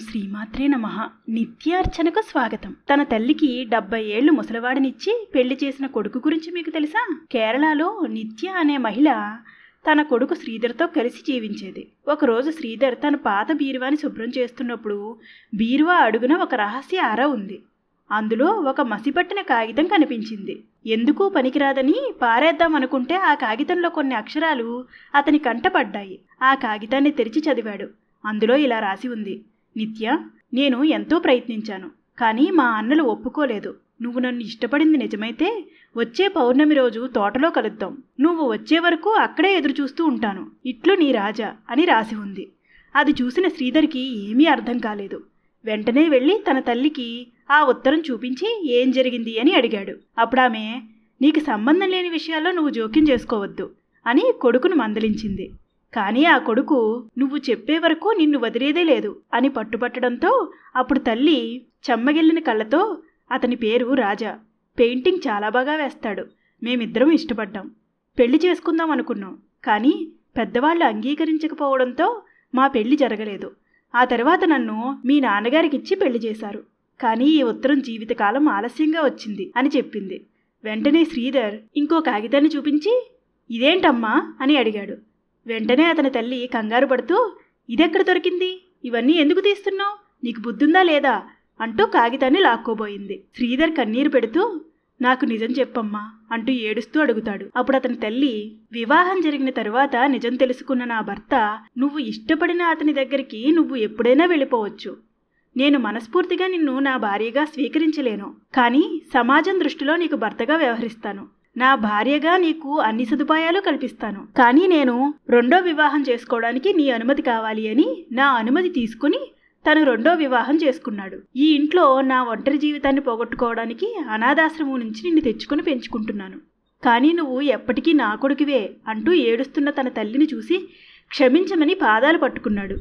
శ్రీమాత్రే నమ. నిత్యార్చనకు స్వాగతం. తన తల్లికి డెబ్బై ఏళ్ళు ముసలివాడినిచ్చి పెళ్ళి చేసిన కొడుకు గురించి మీకు తెలుసా? కేరళలో నిత్య అనే మహిళ తన కొడుకు శ్రీధర్తో కలిసి జీవించేది. ఒకరోజు శ్రీధర్ తన పాత బీరువాని శుభ్రం చేస్తున్నప్పుడు బీరువా అడుగున ఒక రహస్య అర ఉంది. అందులో ఒక మసిపట్టిన కాగితం కనిపించింది. ఎందుకు పనికిరాదని పారేద్దాం అనుకుంటే ఆ కాగితంలో కొన్ని అక్షరాలు అతని కంటపడ్డాయి ఆ కాగితాన్ని తెరిచి చదివాడు. అందులో ఇలా రాసి ఉంది. నిత్య నేను ఎంతో ప్రయత్నించాను కానీ మా అన్నలు ఒప్పుకోలేదు. నువ్వు నన్ను ఇష్టపడింది నిజమైతే వచ్చే పౌర్ణమి రోజు తోటలో కలుద్దాం. నువ్వు వచ్చే వరకు అక్కడే ఎదురు చూస్తూ ఉంటాను. ఇట్లు నీ రాజా అని రాసి ఉంది. అది చూసిన శ్రీధర్కి ఏమీ అర్థం కాలేదు. వెంటనే వెళ్ళి తన తల్లికి ఆ ఉత్తరం చూపించి ఏం జరిగింది అని అడిగాడు. అప్పుడు ఆమె నీకు సంబంధం లేని విషయాల్లో నువ్వు జోక్యం చేసుకోవద్దు అని కొడుకును మందలించింది. కానీ ఆ కొడుకు నువ్వు చెప్పే వరకు నిన్ను వదిలేదే లేదు అని పట్టుపట్టడంతో అప్పుడు తల్లి చెమ్మగిల్లిన కళ్ళతో అతని పేరు రాజా. పెయింటింగ్ చాలా బాగా వేస్తాడు. మేమిద్దరం ఇష్టపడ్డాం. పెళ్ళి చేసుకుందాం అనుకున్నాం. కానీ పెద్దవాళ్ళు అంగీకరించకపోవడంతో మా పెళ్ళి జరగలేదు. ఆ తర్వాత నన్ను మీ నాన్నగారికిచ్చి పెళ్ళి చేశారు. కానీ ఈ ఉత్తరం జీవితకాలం ఆలస్యంగా వచ్చింది అని చెప్పింది. వెంటనే శ్రీధర్ ఇంకో కాగితాన్ని చూపించి ఇదేంటమ్మా? అని అడిగాడు. వెంటనే అతని తల్లి కంగారు పడుతూ ఇదెక్కడ దొరికింది? ఇవన్నీ ఎందుకు తీస్తున్నావు? నీకు బుద్ధుందా లేదా? అంటూ కాగితాన్ని లాక్కోబోయింది. శ్రీధర్ కన్నీరు పెడుతూ నాకు నిజం చెప్పమ్మా అంటూ ఏడుస్తూ అడుగుతాడు. అప్పుడు అతని తల్లి వివాహం జరిగిన తరువాత నిజం తెలుసుకున్న నా భర్త నువ్వు ఇష్టపడిన అతని దగ్గరికి నువ్వు ఎప్పుడైనా వెళ్ళిపోవచ్చు. నేను మనస్ఫూర్తిగా నిన్ను నా భార్యగా స్వీకరించలేను కానీ సమాజం దృష్టిలో నీకు భర్తగా వ్యవహరిస్తాను. నా భార్యగా నీకు అన్ని సదుపాయాలు కల్పిస్తాను. కానీ నేను రెండో వివాహం చేసుకోవడానికి నీ అనుమతి కావాలి అని నా అనుమతి తీసుకుని తను రెండో వివాహం చేసుకున్నాడు. ఈ ఇంట్లో నా ఒంటరి జీవితాన్ని పోగొట్టుకోవడానికి అనాథాశ్రమం నుంచి నిన్ను తెచ్చుకుని పెంచుకుంటున్నాను. కానీ నువ్వు ఎప్పటికీ నా కొడుకువే అంటూ ఏడుస్తున్న తన తల్లిని చూసి క్షమించమని పాదాలు పట్టుకున్నాడు.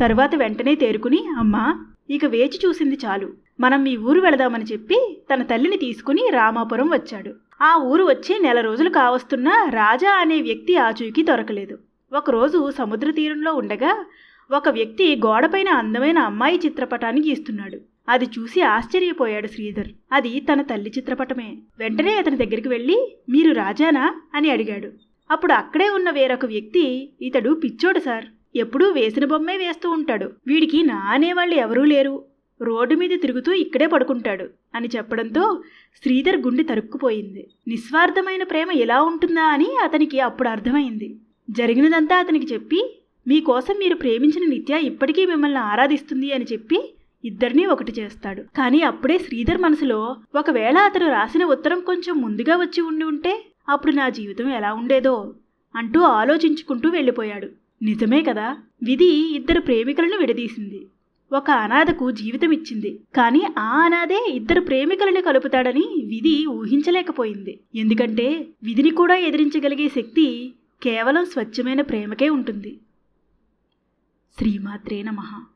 తరువాత వెంటనే తేరుకుని అమ్మా ఇక వేచి చూసింది చాలు. మనం మీ ఊరు వెళదామని చెప్పి తన తల్లిని తీసుకుని రామాపురం వచ్చాడు. ఆ ఊరు వచ్చి నెల రోజులు కావస్తున్నా రాజా అనే వ్యక్తి ఆచూకీ దొరకలేదు. ఒకరోజు సముద్ర తీరంలో ఉండగా ఒక వ్యక్తి గోడపైన అందమైన అమ్మాయి చిత్రపటాన్ని గీస్తున్నాడు. అది చూసి ఆశ్చర్యపోయాడు శ్రీధర్. అది తన తల్లి చిత్రపటమే. వెంటనే అతని దగ్గరికి వెళ్ళి మీరు రాజానా? అని అడిగాడు. అప్పుడు అక్కడే ఉన్న వేరొక వ్యక్తి ఇతడు పిచ్చోడు సార్. ఎప్పుడూ వేసిన బొమ్మే వేస్తూ ఉంటాడు. వీడికి నా అనేవాళ్ళు ఎవరూ లేరు. రోడ్డు మీద తిరుగుతూ ఇక్కడే పడుకుంటాడు అని చెప్పడంతో శ్రీధర్ గుండె తరుక్కుపోయింది. నిస్వార్థమైన ప్రేమ ఎలా ఉంటుందా అని అతనికి అప్పుడు అర్థమైంది. జరిగినదంతా అతనికి చెప్పి మీకోసం మీరు ప్రేమించిన నిత్య ఇప్పటికీ మిమ్మల్ని ఆరాధిస్తుంది అని చెప్పి ఇద్దరినీ ఒకటి చేస్తాడు. కానీ అప్పుడే శ్రీధర్ మనసులో ఒకవేళ అతను రాసిన ఉత్తరం కొంచెం ముందుగా వచ్చి ఉండి ఉంటే అప్పుడు నా జీవితం ఎలా ఉండేదో అంటూ ఆలోచించుకుంటూ వెళ్ళిపోయాడు. నిజమే కదా విధి ఇద్దరు ప్రేమికులను విడదీసింది. ఒక అనాథకు జీవితం ఇచ్చింది కానీ ఆ అనాథే ఇద్దరు ప్రేమికులను కలుపుతాడని విధి ఊహించలేకపోయింది. ఎందుకంటే విధిని కూడా ఎదిరించగలిగే శక్తి కేవలం స్వచ్ఛమైన ప్రేమకే ఉంటుంది. శ్రీమాత్రే నమః.